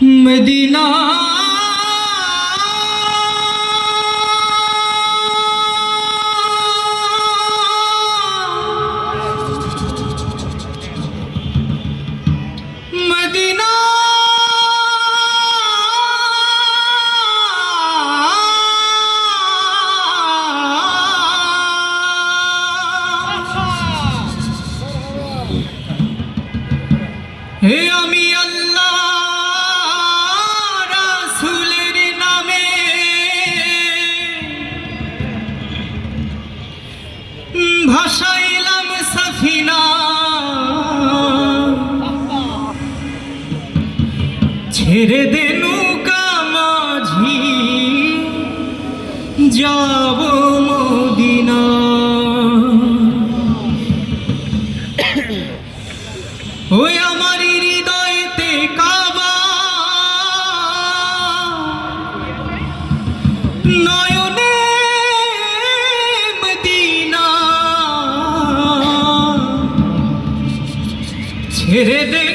Medina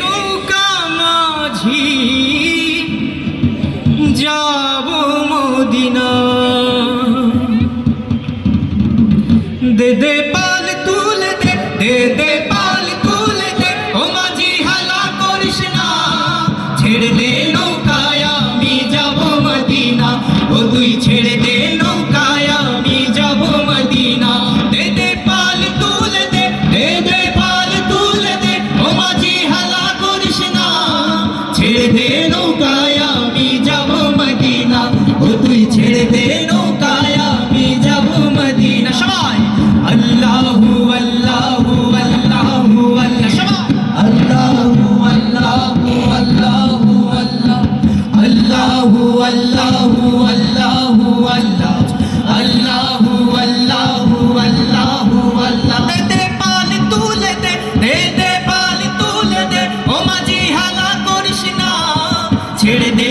নৌকা মাঝি যাব Medina. দে দে পাল তুলে দে দে 别皮都干。ছেড়ে দে